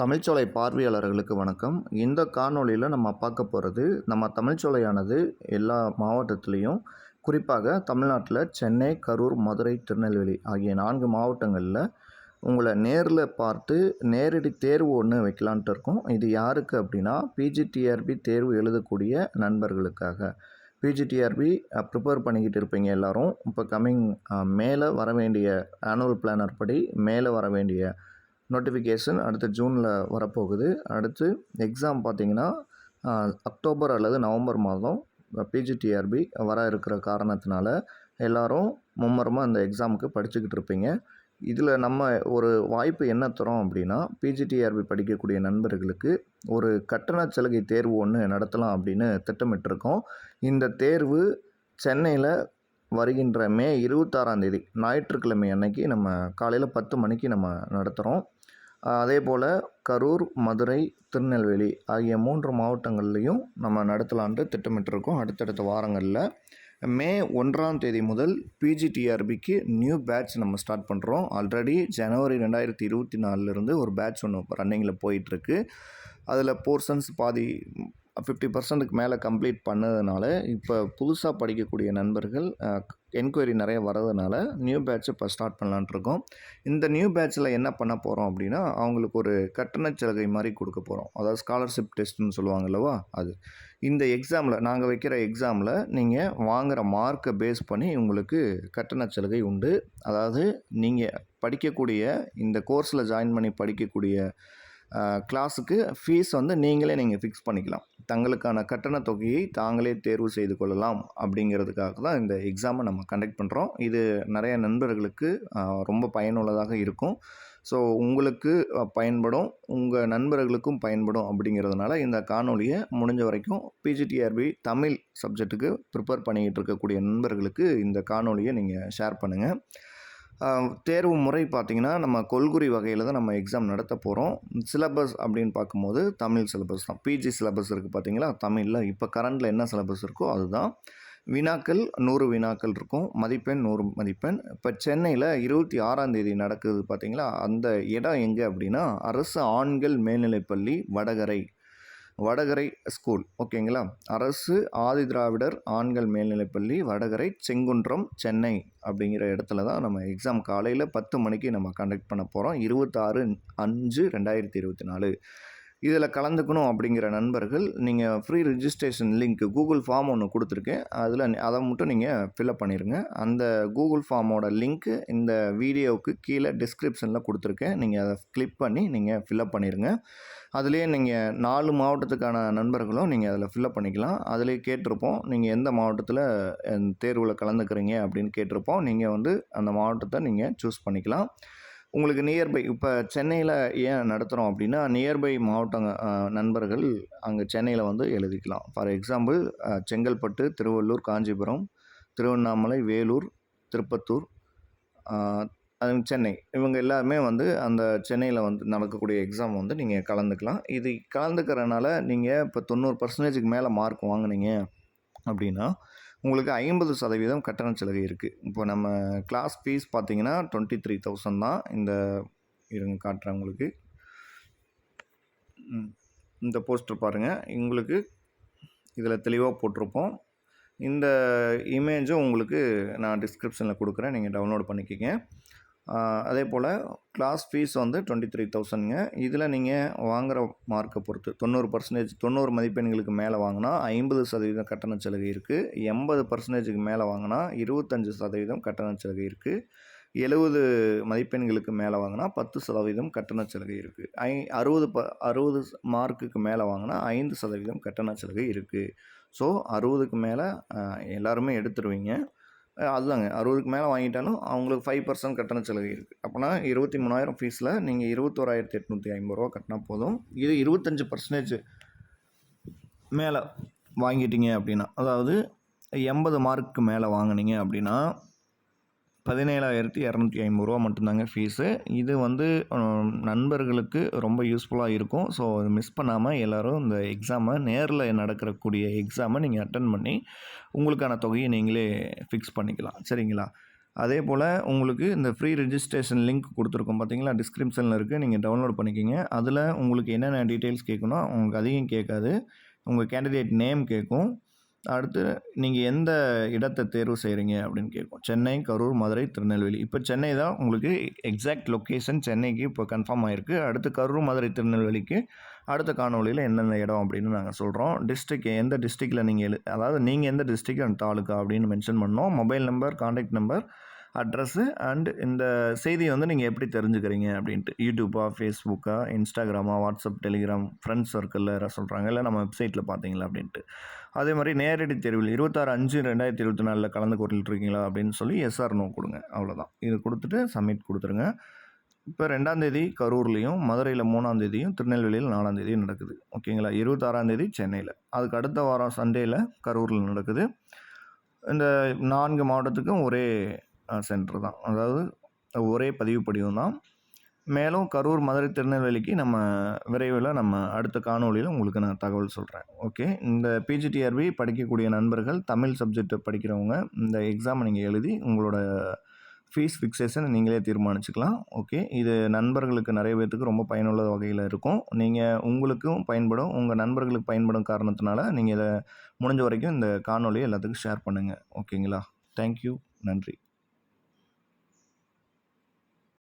தமிழ்ச்சோலை பார்வையாளர்களுக்கு வணக்கம். இந்த காணொளியில் நம்ம பார்க்க போகிறது நம்ம தமிழ்ச்சோலையானது எல்லா மாவட்டத்துலேயும் குறிப்பாக தமிழ்நாட்டில் சென்னை கரூர் மதுரை திருநெல்வேலி ஆகிய நான்கு மாவட்டங்களில் உங்களை நேரில் பார்த்து நேரடி தேர்வு ஒன்று வைக்கலான்ட்டு இருக்கோம். இது யாருக்கு அப்படின்னா பிஜிடிஆர்பி தேர்வு எழுதக்கூடிய நண்பர்களுக்காக. பிஜிடிஆர்பி ப்ரிப்பேர் பண்ணிக்கிட்டு இருப்பீங்க எல்லோரும். இப்போ கம்மிங் மேலே வர வேண்டிய ஆனுவல் பிளானர் படி மேலே வர வேண்டிய நோட்டிஃபிகேஷன் அடுத்து ஜூனில் வரப்போகுது. அடுத்து எக்ஸாம் பார்த்தீங்கன்னா அக்டோபர் அல்லது நவம்பர் மாதம் பிஜிடிஆர்பி வர இருக்கிற காரணத்தினால எல்லாரும் மும்மரமாக அந்த எக்ஸாமுக்கு படிச்சுக்கிட்டு இருப்பீங்க. இதில் நம்ம ஒரு வாய்ப்பு என்ன தரோம் அப்படின்னா பிஜிடிஆர்பி படிக்கக்கூடிய நண்பர்களுக்கு ஒரு கட்டண சலுகை தேர்வு ஒன்று நடத்தலாம் அப்படின்னு திட்டமிட்டிருக்கோம். இந்த தேர்வு சென்னையில் வருகின்ற மே இருபத்தாறாந்தேதி ஞாயிற்றுக்கிழமை அன்னைக்கு நம்ம காலையில் பத்து மணிக்கு நம்ம நடத்துகிறோம். அதே போல் கரூர் மதுரை திருநெல்வேலி ஆகிய மூன்று மாவட்டங்கள்லேயும் நம்ம நடத்தலான்ட்டு திட்டமிட்டிருக்கோம் அடுத்தடுத்த வாரங்களில். மே ஒன்றாம் தேதி முதல் பிஜிடிஆர்பிக்கு நியூ பேட்ச் நம்ம ஸ்டார்ட் பண்ணுறோம் ஆல்ரெடி ஜனவரி ரெண்டாயிரத்தி இருபத்தி நாலுலேருந்து ஒரு பேட்ச் ஒன்று ரன்னிங்கில் போயிட்டுருக்கு. அதில் போர்ஷன்ஸ் பாதி ஃபிஃப்டி பர்சன்ட்டுக்கு மேலே கம்ப்ளீட் பண்ணதுனால இப்போ புதுசாக படிக்கக்கூடிய நண்பர்கள் என்கொயரி நிறைய வரதுனால நியூ பேட்ச் இப்போ ஸ்டார்ட் பண்ணலான்ட்ருக்கோம் இந்த நியூ பேட்ச்சில் என்ன பண்ண போகிறோம் அப்படின்னா அவங்களுக்கு ஒரு கட்டணச் சலுகை மாதிரி கொடுக்க போகிறோம் அதாவது ஸ்காலர்ஷிப் டெஸ்ட்னு சொல்லுவாங்க அல்லவா அது. இந்த எக்ஸாமில் நாங்கள் வைக்கிற எக்ஸாமில் நீங்கள் வாங்குகிற மார்க்கை பேஸ் பண்ணி உங்களுக்கு கட்டணச் சலுகை உண்டு. அதாவது நீங்கள் படிக்கக்கூடிய இந்த கோர்ஸில் ஜாயின் பண்ணி படிக்கக்கூடிய கிளாஸுக்கு ஃபீஸ் வந்து நீங்களே நீங்கள் ஃபிக்ஸ் பண்ணிக்கலாம். தங்களுக்கான கட்டணத் தொகையை தாங்களே தேர்வு செய்து கொள்ளலாம் அப்படிங்கிறதுக்காக தான் இந்த எக்ஸாமை நம்ம கண்டக்ட் பண்ணுறோம் இது நிறைய நண்பர்களுக்கு ரொம்ப பயனுள்ளதாக இருக்கும். ஸோ உங்களுக்கு பயன்படும் உங்கள் நண்பர்களுக்கும் பயன்படும் அப்படிங்கிறதுனால இந்த காணொலியை முடிஞ்ச வரைக்கும் பிஜிடிஆர்பி தமிழ் சப்ஜெக்ட்டுக்கு ப்ரிப்பேர் பண்ணிக்கிட்டு இருக்கக்கூடிய நண்பர்களுக்கு இந்த காணொலியை நீங்கள் ஷேர் பண்ணுங்கள் தேர்வு முறை பார்த்திங்கன்னா நம்ம கொள்குறி வகையில் தான் நம்ம எக்ஸாம் நடத்த போகிறோம் சிலபஸ் அப்படின்னு பார்க்கும்போது தமிழ் சிலபஸ் தான். பிஜி சிலபஸ் இருக்குது பார்த்திங்களா? தமிழில் இப்போ கரண்டில் என்ன சிலபஸ் இருக்கோ அதுதான். வினாக்கள் நூறு வினாக்கள் இருக்கும். மதிப்பெண் நூறு மதிப்பெண். இப்போ சென்னையில் இருபத்தி ஆறாம் தேதி நடக்குது பார்த்தீங்களா? அந்த இடம் எங்கே அப்படின்னா அரசு ஆண்கள் மேல்நிலைப்பள்ளி வடகரை. வடகரை ஸ்கூல். ஓகேங்களா? அரசு ஆதிதிராவிடர் ஆண்கள் மேல்நிலைப்பள்ளி வடகரை செங்குன்றம் சென்னை அப்படிங்கிற இடத்துல தான் நம்ம எக்ஸாம் காலையில் பத்து மணிக்கு நம்ம கண்டக்ட் பண்ண போகிறோம் இருபத்தாறு அஞ்சு ரெண்டாயிரத்தி இருபத்தி நாலு. இதில் கலந்துக்கணும் அப்படிங்கிற நண்பர்கள் நீங்கள் free registration link Google form ஒன்று கொடுத்துருக்கேன். அதில் அதை மட்டும் நீங்கள் ஃபில்அப் பண்ணிடுங்க அந்த கூகுள் ஃபார்மோட லிங்க்கு இந்த வீடியோவுக்கு கீழே டிஸ்கிரிப்ஷனில் கொடுத்துருக்கேன். நீங்கள் அதை கிளிக் பண்ணி நீங்கள் ஃபில்அப் பண்ணிடுங்க அதுலேயே நீங்கள் நாலு மாவட்டத்துக்கான நண்பர்களும் நீங்கள் அதில் ஃபில்அப் பண்ணிக்கலாம். அதிலே கேட்டிருப்போம் நீங்கள் எந்த மாவட்டத்தில் தேர்வில் கலந்துக்கிறீங்க அப்படின்னு கேட்டிருப்போம். நீங்கள் வந்து அந்த மாவட்டத்தை நீங்கள் சூஸ் பண்ணிக்கலாம். உங்களுக்கு நியர்பை இப்போ சென்னையில் ஏன் நடத்துகிறோம் அப்படின்னா நியர்பை மாவட்ட நண்பர்கள் அங்கே சென்னையில் வந்து எழுதிக்கலாம். ஃபார் எக்ஸாம்பிள் செங்கல்பட்டு திருவள்ளூர் காஞ்சிபுரம் திருவண்ணாமலை வேலூர் திருப்பத்தூர் அது சென்னை. இவங்க எல்லாருமே வந்து அந்த சென்னையில் வந்து நடக்கக்கூடிய எக்ஸாம் வந்து நீங்கள் கலந்துக்கலாம். இது கலந்துக்கிறனால நீங்கள் இப்போ தொண்ணூறு பர்சன்டேஜுக்கு மேலே மார்க் வாங்குனீங்க அப்படின்னா உங்களுக்கு ஐம்பது சதவீதம் கட்டண சலுகை இருக்குது இப்போ நம்ம கிளாஸ் ஃபீஸ் பார்த்தீங்கன்னா டுவெண்ட்டி த்ரீ தௌசண்ட் தான். இந்த இருங்க காட்டுறேன் உங்களுக்கு. ம், இந்த போஸ்டர் பாருங்கள் உங்களுக்கு இதில் தெளிவாக போட்டிருப்போம். இந்த இமேஜும் உங்களுக்கு நான் டிஸ்கிரிப்ஷனில் கொடுக்குறேன். நீங்கள் டவுன்லோட் பண்ணிக்கிங்க. அதே போல் கிளாஸ் ஃபீஸ் வந்து டுவெண்ட்டி த்ரீ தௌசண்ட்ங்க இதில் நீங்கள் வாங்குகிற மார்க்கை பொறுத்து தொண்ணூறு பர்சன்டேஜ் தொண்ணூறு மதிப்பெண்களுக்கு மேலே வாங்கினா ஐம்பது சதவீதம் கட்டண சலுகை இருக்குது எண்பது பர்சன்டேஜுக்கு மேலே வாங்கினா இருபத்தஞ்சி சதவீதம் கட்டண சலுகை இருக்குது எழுபது மதிப்பெண்களுக்கு மேலே வாங்கினா பத்து சதவீதம் கட்டண சலுகை இருக்குது ஐ அறுபது ப அறுபது மார்க்குக்கு மேலே வாங்கினா ஐந்து சதவீதம் கட்டண சலுகை இருக்குது ஸோ அறுபதுக்கு மேலே எல்லாருமே எடுத்துருவீங்க. அதுதாங்க. அறுபதுக்கு மேலே வாங்கிட்டாலும் அவங்களுக்கு ஃபைவ் பர்சன்ட் கட்டண சலுகை இருக்குது அப்போனா இருபத்தி மூணாயிரம் ஃபீஸில் நீங்கள் இருபத்தோராயிரத்தி எட்நூற்றி ஐம்பது ரூபா கட்டினா போதும். இது இருபத்தஞ்சி பர்சன்டேஜ் மேலே வாங்கிட்டீங்க அப்படின்னா அதாவது எண்பது மார்க்கு மேலே வாங்கினீங்க அப்படின்னா பதினேழாயிரத்தி இரநூத்தி ஐம்பது ரூபா மட்டும்தாங்க ஃபீஸு இது வந்து நண்பர்களுக்கு ரொம்ப யூஸ்ஃபுல்லாக இருக்கும். ஸோ மிஸ் பண்ணாமல் எல்லோரும் இந்த எக்ஸாமை நேரில் நடக்கிறக்கூடிய எக்ஸாமை நீங்கள் அட்டன் பண்ணி உங்களுக்கான தொகையை நீங்களே ஃபிக்ஸ் பண்ணிக்கலாம். சரிங்களா? அதே போல் உங்களுக்கு இந்த ஃப்ரீ ரெஜிஸ்ட்ரேஷன் லிங்க் கொடுத்துருக்கோம் பார்த்தீங்களா டிஸ்கிரிப்ஷனில் இருக்குது நீங்கள் டவுன்லோட் பண்ணிக்கிங்க. அதில் உங்களுக்கு என்னென்ன டீட்டெயில்ஸ் கேட்கணும் உங்களுக்கு அதிகம் கேட்காது. உங்கள் கேண்டிடேட் நேம் கேட்கும். அடுத்து நீங்கள் எந்த இடத்தை தேர்வு செய்கிறீங்க அப்படின்னு கேட்கும் சென்னை கரூர் மதுரை திருநெல்வேலி. இப்போ சென்னை தான் உங்களுக்கு எக்ஸாக்ட் லொக்கேஷன் சென்னைக்கு இப்போ கன்ஃபார்ம் ஆகிருக்கு அடுத்து கரூர் மதுரை திருநெல்வேலிக்கு அடுத்த காணொலியில் எந்தெந்த இடம் அப்படின்னு நாங்கள் சொல்கிறோம் டிஸ்ட்ரிக் எந்த டிஸ்ட்ரிக்டில் நீங்கள் எழு அதாவது நீங்கள் எந்த டிஸ்ட்ரிக் அண்ட் தாலுக்கா அப்படின்னு மென்ஷன் பண்ணோம். Mobile number contact number address and இந்த செய்தியை வந்து நீங்கள் எப்படி தெரிஞ்சுக்கிறீங்க அப்படின்ட்டு. யூடியூப்பா ஃபேஸ்புக்கா இன்ஸ்டாகிராமா வாட்ஸ்அப் டெலிகிராம் ஃப்ரெண்ட்ஸ் சர்க்கிளில் யாராவது சொல்கிறாங்க இல்லை நம்ம வெப்சைட்டில் பார்த்தீங்களா அப்படின்ட்டு. அதே மாதிரி நேரடி தேர்வில் இருபத்தாறு அஞ்சு ரெண்டாயிரத்தி இருபத்தி நாலில் கலந்து கொண்டுட்டு அப்படின்னு சொல்லி எஸ்ஆர் நோ கொடுங்க அவ்வளோதான் இது கொடுத்துட்டு சப்மிட் கொடுத்துருங்க. இப்போ ரெண்டாந்தேதி கரூர்லேயும் மதுரையில் மூணாந்தேதியும் திருநெல்வேலியில் நாலாந்தேதியும் நடக்குது. ஓகேங்களா? இருபத்தாறாந்தேதி சென்னையில். அதுக்கு அடுத்த வாரம் சண்டேயில் கரூரில் நடக்குது. இந்த நான்கு மாவட்டத்துக்கும் ஒரே சென்டர் தான் அதாவது ஒரே பதிவு படிவம் தான் மேலும் கரூர் மதுரை திருநெல்வேலிக்கு நம்ம விரைவில் நம்ம அடுத்த காணொலியில் உங்களுக்கு நான் தகவல் சொல்கிறேன் ஓகே? இந்த பிஜிடிஆர்பி படிக்கக்கூடிய நண்பர்கள் தமிழ் சப்ஜெக்ட் படிக்கிறவங்க இந்த எக்ஸாமை நீங்கள் எழுதி உங்களோட ஃபீஸ் ஃபிக்ஸேஷன் நீங்களே தீர்மானிச்சுக்கலாம். ஓகே? இது நண்பர்களுக்கு நிறைய பேர்த்துக்கு ரொம்ப பயனுள்ள வகையில் இருக்கும். நீங்கள் உங்களுக்கும் பயன்படும் உங்கள் நண்பர்களுக்கு பயன்படும் காரணத்தினால நீங்கள் இதை முடிஞ்ச வரைக்கும் இந்த காணொலியை எல்லாத்துக்கும் ஷேர் பண்ணுங்கள் ஓகேங்களா? தேங்க்யூ நன்றி.